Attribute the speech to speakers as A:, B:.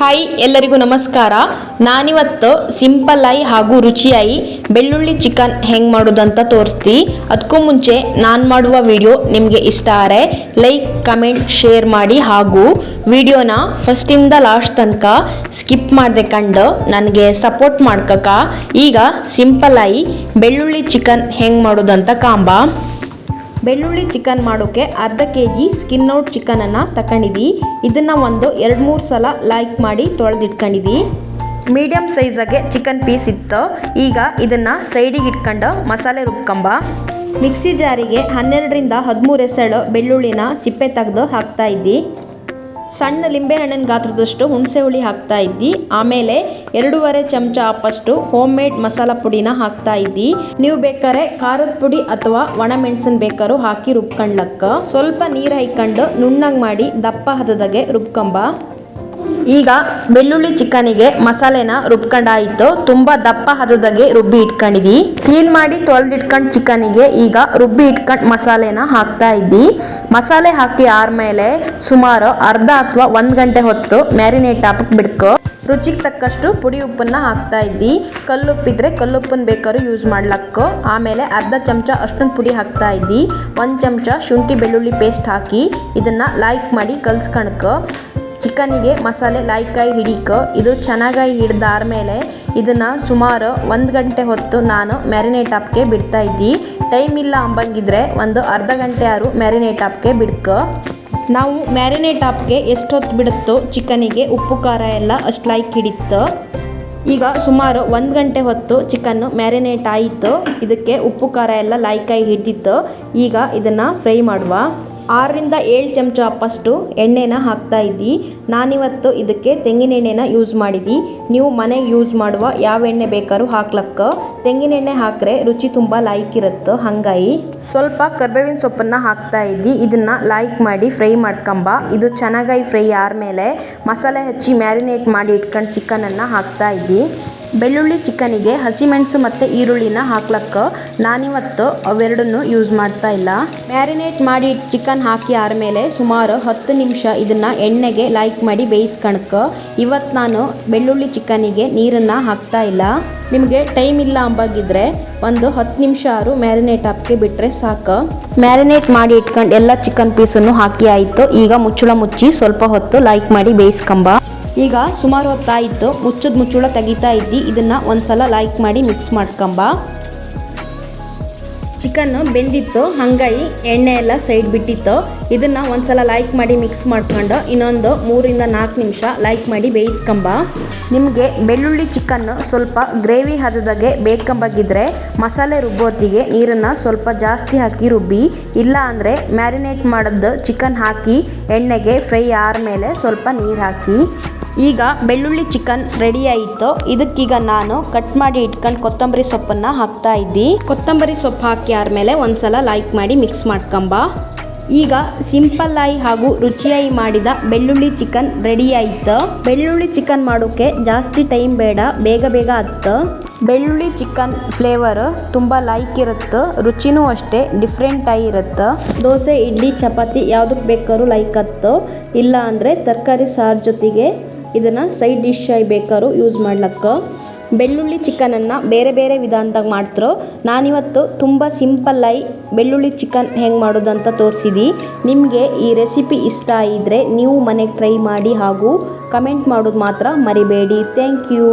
A: Hi ಎಲ್ಲರಿಗೂ ನಮಸ್ಕಾರ. ನಾನಿವತ್ತು ಸಿಂಪಲ್ ಆಗಿ ಹಾಗೂ ರುಚಿಯಾಗಿ ಬೆಳ್ಳುಳ್ಳಿ ಚಿಕನ್ ಹೆಂಗೆ ಮಾಡೋದಂತ ತೋರಿಸ್ತಿ. ಅದಕ್ಕೂ ಮುಂಚೆ ನಾನು ಮಾಡುವ ವಿಡಿಯೋ ನಿಮಗೆ ಇಷ್ಟ ಆದರೆ ಲೈಕ್ ಕಮೆಂಟ್ ಶೇರ್ ಮಾಡಿ ಹಾಗೂ ವಿಡಿಯೋನ ಫಸ್ಟಿಂದ ಲಾಸ್ಟ್ ತನಕ ಸ್ಕಿಪ್ ಮಾಡದೆ ಕಂಡು ನನಗೆ ಸಪೋರ್ಟ್ ಮಾಡ್ಕಕ ಈಗ ಸಿಂಪಲ್ ಆಗಿ ಬೆಳ್ಳುಳ್ಳಿ ಚಿಕನ್ ಹೆಂಗೆ ಮಾಡೋದಂತ ಕಾಂಬ. ಬೆಳ್ಳುಳ್ಳಿ ಚಿಕನ್ ಮಾಡೋಕ್ಕೆ ಅರ್ಧ ಕೆ ಜಿ ಸ್ಕಿನ್ ಔಟ್ ಚಿಕನನ್ನು ತಗೊಂಡಿದ್ದಿ ಇದನ್ನು ಒಂದು ಎರಡು ಮೂರು ಸಲ ಲೈಕ್ ಮಾಡಿ ತೊಳೆದಿಟ್ಕೊಂಡಿದ್ದಿ ಮೀಡಿಯಮ್ ಸೈಜಾಗೆ ಚಿಕನ್ ಪೀಸ್ ಇತ್ತು. ಈಗ ಇದನ್ನು ಸೈಡಿಗೆ ಇಟ್ಕೊಂಡು ಮಸಾಲೆ ರುಬ್ಕೊಂಬ. ಮಿಕ್ಸಿ ಜಾರಿಗೆ ಹನ್ನೆರಡರಿಂದ ಹದಿಮೂರು ಎಸಳು ಬೆಳ್ಳುಳ್ಳಿನ ಸಿಪ್ಪೆ ತೆಗೆದು ಹಾಕ್ತಾ ಇದ್ದಿ. ಸಣ್ಣ ಲಿಂಬೆಹಣ್ಣಿನ ಗಾತ್ರದಷ್ಟು ಹುಣಸೆ ಹುಳಿ ಹಾಕ್ತಾ ಇದ್ದಿ. ಆಮೇಲೆ ಎರಡೂವರೆ ಚಮಚ ಅಪ್ಪಷ್ಟು ಹೋಮ್ ಮೇಡ್ ಮಸಾಲ ಪುಡಿನ ಹಾಕ್ತಾ ಇದ್ದಿ. ನೀವು ಬೇಕಾದ್ರೆ ಖಾರದ ಪುಡಿ ಅಥವಾ ಒಣ ಮೆಣಸಿನ ಬೇಕಾದ್ರೂ ಹಾಕಿ ರುಬ್ಕೊಂಡ್ಲಕ್ಕ ಸ್ವಲ್ಪ ನೀರು ಹಾಯ್ಕೊಂಡು ನುಣ್ಣಗೆ ಮಾಡಿ ದಪ್ಪ ಹದದಾಗೆ ರುಬ್ಕೊಂಬ. ಈಗ ಬೆಳ್ಳುಳ್ಳಿ ಚಿಕನಿಗೆ ಮಸಾಲೆನ ರುಬ್ಕೊಂಡಾಯಿತು. ತುಂಬ ದಪ್ಪ ಹದದಾಗೆ ರುಬ್ಬಿ ಇಟ್ಕೊಂಡಿದ್ದಿ ಕ್ಲೀನ್ ಮಾಡಿ ತೊಳೆದಿಟ್ಕೊಂಡು ಚಿಕನಿಗೆ ಈಗ ರುಬ್ಬಿ ಇಟ್ಕೊಂಡು ಮಸಾಲೆನ ಹಾಕ್ತಾ ಇದ್ದಿ. ಮಸಾಲೆ ಹಾಕಿ ಆದ್ಮೇಲೆ ಸುಮಾರು ಅರ್ಧ ಅಥವಾ ಒಂದು ಗಂಟೆ ಹೊತ್ತು ಮ್ಯಾರಿನೇಟ್ ಹಾಕಿ ಬಿಡ್ಕೊ. ರುಚಿಗೆ ತಕ್ಕಷ್ಟು ಪುಡಿ ಉಪ್ಪನ್ನ ಹಾಕ್ತಾ ಇದ್ದಿ. ಕಲ್ಲುಪ್ಪಿದ್ರೆ ಕಲ್ಲುಪ್ಪನ್ನ ಬೇಕಾದ್ರೂ ಯೂಸ್ ಮಾಡ್ಲಕ್ಕೋ. ಆಮೇಲೆ ಅರ್ಧ ಚಮಚ ಅಷ್ಟೊಂದು ಪುಡಿ ಹಾಕ್ತಾ ಇದ್ದಿ. ಒಂದು ಚಮಚ ಶುಂಠಿ ಬೆಳ್ಳುಳ್ಳಿ ಪೇಸ್ಟ್ ಹಾಕಿ ಇದನ್ನ ಲೈಕ್ ಮಾಡಿ ಕಲ್ಸ್ಕಣಕೋ. ಚಿಕನಿಗೆ ಮಸಾಲೆ ಲಾಯ್ಕಾಯಿ ಹಿಡಿಕ. ಇದು ಚೆನ್ನಾಗಿ ಹಿಡ್ದಾದ್ಮೇಲೆ ಇದನ್ನು ಸುಮಾರು ಒಂದು ಗಂಟೆ ಹೊತ್ತು ನಾನು ಮ್ಯಾರಿನೇಟ್ ಹಾಪ್ಗೆ ಬಿಡ್ತಾ ಇದ್ದಿ. ಟೈಮ್ ಇಲ್ಲ ಅಂಬಂಗಿದ್ರೆ ಒಂದು ಅರ್ಧ ಗಂಟೆ ಆರು ಮ್ಯಾರಿನೇಟ್ ಹಾಪ್ಗೆ ಬಿಡ್ಕ. ನಾವು ಮ್ಯಾರಿನೇಟ್ ಹಾಪ್ಗೆ ಎಷ್ಟೊತ್ತು ಬಿಡುತ್ತೋ ಚಿಕನಿಗೆ ಉಪ್ಪು, ಖಾರ ಎಲ್ಲ ಅಷ್ಟು ಲೈಕ್ ಹಿಡಿತ್ತು. ಈಗ ಸುಮಾರು ಒಂದು ಗಂಟೆ ಹೊತ್ತು ಚಿಕನ್ನು ಮ್ಯಾರಿನೇಟ್ ಆಯಿತು. ಇದಕ್ಕೆ ಉಪ್ಪು, ಖಾರ ಎಲ್ಲ ಲಾಯ್ಕಾಯಿ ಹಿಡಿದಿತ್ತು. ಈಗ ಇದನ್ನು ಫ್ರೈ ಮಾಡುವ. ಆರರಿಂದ ಏಳು ಚಮಚ ಅಪ್ಪಷ್ಟು ಎಣ್ಣೆನ ಹಾಕ್ತಾ ಇದ್ದಿ. ನಾನಿವತ್ತು ಇದಕ್ಕೆ ತೆಂಗಿನ ಎಣ್ಣೆನ ಯೂಸ್ ಮಾಡಿದ್ದಿ. ನೀವು ಮನೆಗೆ ಯೂಸ್ ಮಾಡುವ ಯಾವ ಎಣ್ಣೆ ಬೇಕಾದ್ರೂ ಹಾಕ್ಲಕ್ಕ. ತೆಂಗಿನೆಣ್ಣೆ ಹಾಕ್ರೆ ರುಚಿ ತುಂಬ ಲೈಕ್ ಇರುತ್ತೆ ಹಂಗಾಗಿ ಸ್ವಲ್ಪ ಕರ್ಬೇವಿನ ಸೊಪ್ಪನ್ನ ಹಾಕ್ತಾ ಇದ್ದಿ. ಇದನ್ನ ಲೈಕ್ ಮಾಡಿ ಫ್ರೈ ಮಾಡ್ಕೊಂಬ. ಇದು ಚೆನ್ನಾಗಿ ಫ್ರೈ ಆದ್ಮೇಲೆ ಮಸಾಲೆ ಹಚ್ಚಿ ಮ್ಯಾರಿನೇಟ್ ಮಾಡಿ ಇಟ್ಕೊಂಡು ಚಿಕನನ್ನು ಹಾಕ್ತಾ ಇದ್ದಿ. ಬೆಳ್ಳುಳ್ಳಿ ಚಿಕನಿಗೆ ಹಸಿಮೆಣಸು ಮತ್ತು ಈರುಳ್ಳಿನ ಹಾಕ್ಲಕ್ಕ. ನಾನಿವತ್ತು ಅವೆರಡನ್ನೂ ಯೂಸ್ ಮಾಡ್ತಾ ಇಲ್ಲ. ಮ್ಯಾರಿನೇಟ್ ಮಾಡಿ ಚಿಕನ್ ಹಾಕಿ ಆದಮೇಲೆ ಸುಮಾರು ಹತ್ತು ನಿಮಿಷ ಇದನ್ನು ಎಣ್ಣೆಗೆ ಲೈಕ್ ಮಾಡಿ ಬೇಯಿಸ್ಕಣಕ ಇವತ್ತು ನಾನು ಬೆಳ್ಳುಳ್ಳಿ ಚಿಕನಿಗೆ ನೀರನ್ನು ಹಾಕ್ತಾ ಇಲ್ಲ. ನಿಮಗೆ ಟೈಮ್ ಇಲ್ಲ ಅಂಬಾಗಿದ್ರೆ ಒಂದು ಹತ್ತು ನಿಮಿಷ ಆರು ಮ್ಯಾರಿನೇಟ್ ಹಾಕಿ ಬಿಟ್ಟರೆ ಸಾಕು. ಮ್ಯಾರಿನೇಟ್ ಮಾಡಿ ಇಟ್ಕೊಂಡು ಎಲ್ಲ ಚಿಕನ್ ಪೀಸನ್ನು ಹಾಕಿ ಆಯಿತು. ಈಗ ಮುಚ್ಚಳ ಮುಚ್ಚಿ ಸ್ವಲ್ಪ ಹೊತ್ತು ಲೈಕ್ ಮಾಡಿ ಬೇಯಿಸ್ಕೊಂಬ. ಈಗ ಸುಮಾರು ಹೊತ್ತಾಯಿತು ಮುಚ್ಚದ ಮುಚ್ಚುಳ ತೆಗಿತಾ ಇದ್ದಿ. ಇದನ್ನು ಒಂದ್ಸಲ ಲೈಕ್ ಮಾಡಿ ಮಿಕ್ಸ್ ಮಾಡ್ಕೊಂಬ. ಚಿಕನ್ನು ಬೆಂದಿತ್ತು. ಹಂಗಾಗಿ ಎಣ್ಣೆ ಎಲ್ಲ ಸೈಡ್ ಬಿಟ್ಟಿತ್ತು. ಇದನ್ನು ಒಂದ್ಸಲ ಲೈಕ್ ಮಾಡಿ ಮಿಕ್ಸ್ ಮಾಡ್ಕೊಂಡು ಇನ್ನೊಂದು ಮೂರಿಂದ ನಾಲ್ಕು ನಿಮಿಷ ಲೈಕ್ ಮಾಡಿ ಬೇಯಿಸ್ಕೊಂಬ. ನಿಮಗೆ ಬೆಳ್ಳುಳ್ಳಿ ಚಿಕನ್ನು ಸ್ವಲ್ಪ ಗ್ರೇವಿ ಹದದಾಗೆ ಬೇಕಂಬಾಗಿದ್ರೆ ಮಸಾಲೆ ರುಬ್ಬೋತಿಗೆ ನೀರನ್ನು ಸ್ವಲ್ಪ ಜಾಸ್ತಿ ಹಾಕಿ ರುಬ್ಬಿ, ಇಲ್ಲ ಅಂದರೆ ಮ್ಯಾರಿನೇಟ್ ಮಾಡಿದ್ದು ಚಿಕನ್ ಹಾಕಿ ಎಣ್ಣೆಗೆ ಫ್ರೈ ಆದಮೇಲೆ ಸ್ವಲ್ಪ ನೀರು ಹಾಕಿ. ಈಗ ಬೆಳ್ಳುಳ್ಳಿ ಚಿಕನ್ ರೆಡಿ ಆಯಿತು. ಇದಕ್ಕೀಗ ನಾನು ಕಟ್ ಮಾಡಿ ಇಟ್ಕೊಂಡು ಕೊತ್ತಂಬರಿ ಸೊಪ್ಪನ್ನು ಹಾಕ್ತಾ ಇದ್ದಿ. ಕೊತ್ತಂಬರಿ ಸೊಪ್ಪು ಹಾಕಿ ಆದಮೇಲೆ ಒಂದ್ಸಲ ಲೈಕ್ ಮಾಡಿ ಮಿಕ್ಸ್ ಮಾಡ್ಕೊಂಬ. ಈಗ ಸಿಂಪಲ್ ಆಗಿ ಹಾಗೂ ರುಚಿಯಾಗಿ ಮಾಡಿದ ಬೆಳ್ಳುಳ್ಳಿ ಚಿಕನ್ ರೆಡಿ ಆಯಿತು. ಬೆಳ್ಳುಳ್ಳಿ ಚಿಕನ್ ಮಾಡೋಕ್ಕೆ ಜಾಸ್ತಿ ಟೈಮ್ ಬೇಡ, ಬೇಗ ಬೇಗ ಹತ್ತು ಬೆಳ್ಳುಳ್ಳಿ ಚಿಕನ್ ಫ್ಲೇವರ್ ತುಂಬ ಲೈಕ್ ಇರುತ್ತೆ, ರುಚಿನೂ ಅಷ್ಟೇ ಡಿಫ್ರೆಂಟಾಗಿ ಆಗಿರುತ್ತೆ ದೋಸೆ, ಇಡ್ಲಿ, ಚಪಾತಿ ಯಾವುದಕ್ಕೆ ಬೇಕಾದ್ರೂ ಲೈಕ್ ಹತ್ತು ಇಲ್ಲ ಅಂದರೆ ತರಕಾರಿ ಸಾರು ಜೊತೆಗೆ ಇದನ್ನು ಸೈಡ್ ಡಿಶ್ ಆಗಿ ಬೇಕಾದ್ರೂ ಯೂಸ್ ಮಾಡ್ಲಕ್ಕ. ಬೆಳ್ಳುಳ್ಳಿ ಚಿಕನನ್ನು ಬೇರೆ ಬೇರೆ ವಿಧಾನದಾಗ ಮಾಡ್ತಾರೋ. ನಾನಿವತ್ತು ತುಂಬ ಸಿಂಪಲ್ಲಾಗಿ ಬೆಳ್ಳುಳ್ಳಿ ಚಿಕನ್ ಹೆಂಗೆ ಮಾಡೋದಂತ ತೋರಿಸಿದಿ. ನಿಮಗೆ ಈ ರೆಸಿಪಿ ಇಷ್ಟ ಆಗಿದ್ರೆ ನೀವು ಮನೆಗೆ ಟ್ರೈ ಮಾಡಿ ಹಾಗೂ ಕಮೆಂಟ್ ಮಾಡೋದು ಮಾತ್ರ ಮರಿಬೇಡಿ. Thank you